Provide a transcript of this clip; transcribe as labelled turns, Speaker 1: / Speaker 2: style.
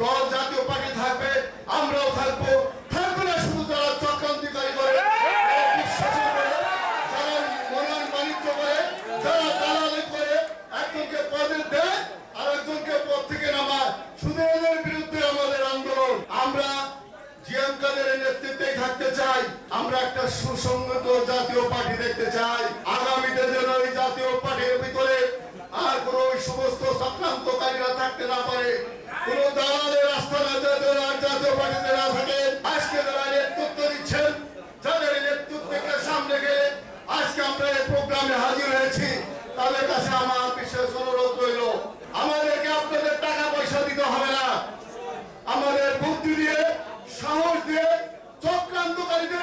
Speaker 1: দল জাতীয় পার্টি থাকবে আমরাও থাকব। থাকবে না শুধু যারা চক্রান্তিকারী করে বিশ্বাসী করে যারা মনোনয়ন বাণিজ্য করে যারা দালালি করে একজনকে পদে দেয় আর একজনকে পদ থেকে নামায়। শুধু এদের বিরুদ্ধে আমাদের আন্দোলন। আমরা জিএম কাদের নেতৃত্বে থাকতে চাই। আমরা একটা সুসংগত জাতীয় পার্টি দেখতে চাই। আগামীতে যেন এই জাতীয় পার্টির ভিতরে আর কোন সমস্ত চক্রান্তকারীরা থাকতে না পারে। কোন দালালের রাস্তা না জাতীয় পার্টিতে না থাকে, আজকে যারা নেতৃত্ব দিচ্ছেন, যাদের নেতৃত্বকে সামনে গেলে আজকে আমরা এই প্রোগ্রামে হাজির হয়েছি, তাদের কাছে আমার বিশেষ অনুরোধ রইল। আমাদেরকে আপনাদের টাকা পয়সা দিতে হবে না। আমাদের বুদ্ধি দিয়ে, সাহস দিয়ে, চক্রান্তকারীদের